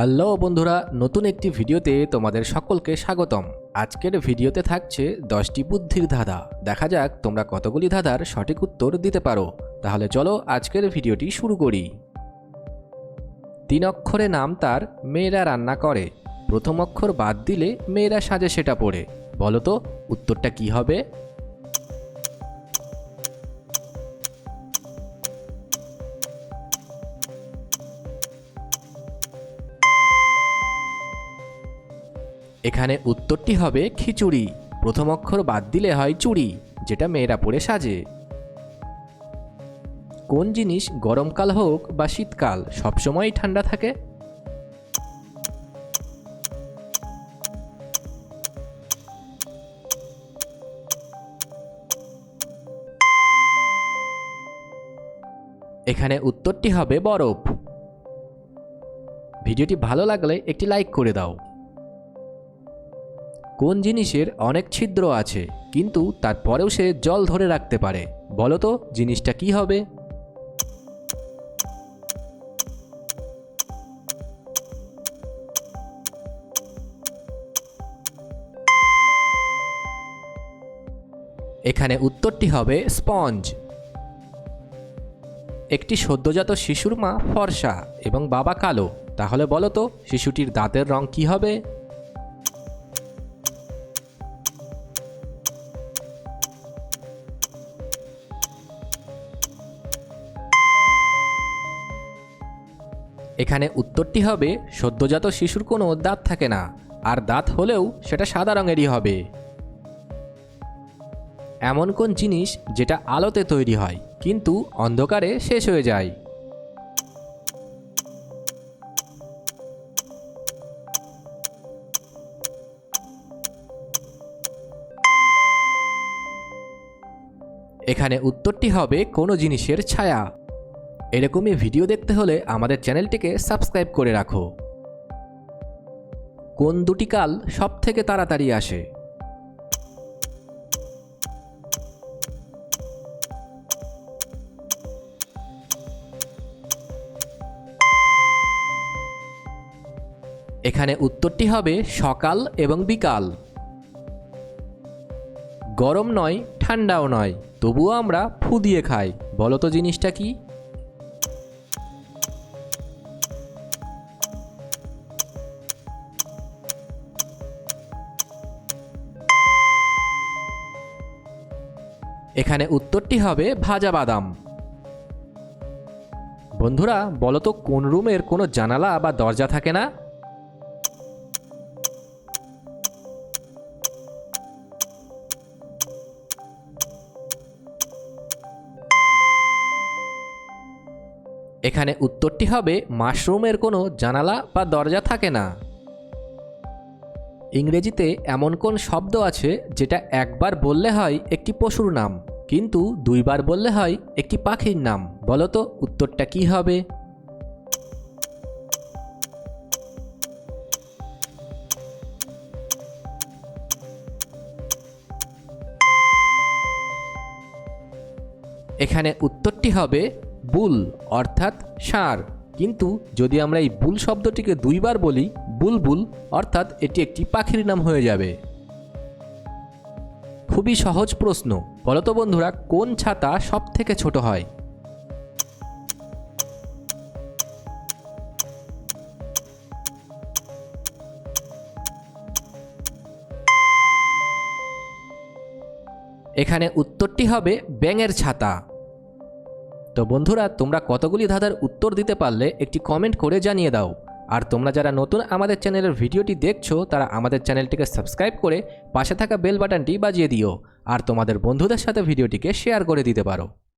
Hello বন্ধুরা, নতুন একটি ভিডিওতে তোমাদের সকলকে স্বাগতম। আজকের ভিডিওতে থাকছে দশটি বুদ্ধির ধাঁধা। দেখা যাক তোমরা কতগুলি ধাঁধার সঠিক উত্তর দিতে পারো। তাহলে চলো আজকের ভিডিওটি শুরু করি। তিন অক্ষরে নাম তার, মেয়েরা রান্না করে। প্রথম অক্ষর বাদ দিলে মেয়েরা সাজে সেটা পড়ে। বলো তো, উত্তরটা কি হবে? এখানে উত্তরটি হবে খিচুড়ি। প্রথম অক্ষর বাদ দিলে হয় চুড়ি, যেটা মেয়েরা পরে সাজে। কোন জিনিস গরমকাল হোক বা শীতকাল, সবসময়ই ঠান্ডা থাকে? এখানে উত্তরটি হবে বরফ। ভিডিওটি ভালো লাগলে একটি লাইক করে দাও। কোন জিনিসের অনেক ছিদ্র আছে, কিন্তু তারপরেও সে জল ধরে রাখতে পারে। বলো তো, জিনিসটা কি হবে? এখানে উত্তরটি হবে স্পঞ্জ। একটি সদ্যজাত শিশুর মা ফর্সা এবং বাবা কালো। তাহলে বলো তো, শিশুটির দাঁতের রং কি হবে? এখানে উত্তরটি হবে, সদ্যজাত শিশুর কোনো দাঁত থাকে না, আর দাঁত হলেও সেটা সাদা রঙেরই হবে। এমন কোন জিনিস যেটা আলোতে তৈরি হয়, কিন্তু অন্ধকারে শেষ হয়ে যায়? এখানে উত্তরটি হবে কোনো জিনিসের ছায়া। এরকমই ভিডিও দেখতে হলে আমাদের চ্যানেলটিকে সাবস্ক্রাইব করে রাখো। কোন দুটি কাল সব থেকে তাড়াতাড়ি আসে? এখানে উত্তরটি হবে সকাল এবং বিকাল। গরম নয়, ঠান্ডাও নয়, তবুও আমরা ফু দিয়ে খাই। বলো তো জিনিসটা কি? এখানে উত্তরটি হবে ভাজা বাদাম। বন্ধুরা, বলো তো কোন রুমের কোনো জানালা বা দরজা থাকে না? এখানে উত্তরটি হবে, মাশরুমের কোনো জানালা বা দরজা থাকে না। ইংরেজিতে এমন কোন শব্দ আছে যেটা একবার বললে হয় একটি পশুর নাম, কিন্তু দুইবার বললে হয় একটি পাখির নাম? বলো তো, উত্তরটা কি হবে? এখানে উত্তরটি হবে বুল, অর্থাৎ ষাঁড় কিন্তু যদি আমরা এই বুল শব্দটিকে দুইবার বলি বুলবুল অর্থাৎ এটি একটি পাখির নাম হয়ে যাবে। খুবই সহজ প্রশ্ন, বলতো বন্ধুরা, কোন ছাতা সব থেকে ছোট হয়? এখানে উত্তরটি হবে ব্যাঙের ছাতা। তো বন্ধুরা, তোমরা কতগুলি ধাঁধার উত্তর দিতে পারলে একটি কমেন্ট করে জানিয়ে দাও। আর তোমরা যারা নতুন আমাদের চ্যানেলের ভিডিওটি দেখছ, তারা আমাদের চ্যানেলটিকে সাবস্ক্রাইব করে পাশে থাকা বেল বাটনটি বাজিয়ে দিও, আর তোমাদের বন্ধুদের সাথে ভিডিওটিকে শেয়ার করে দিতে পারো।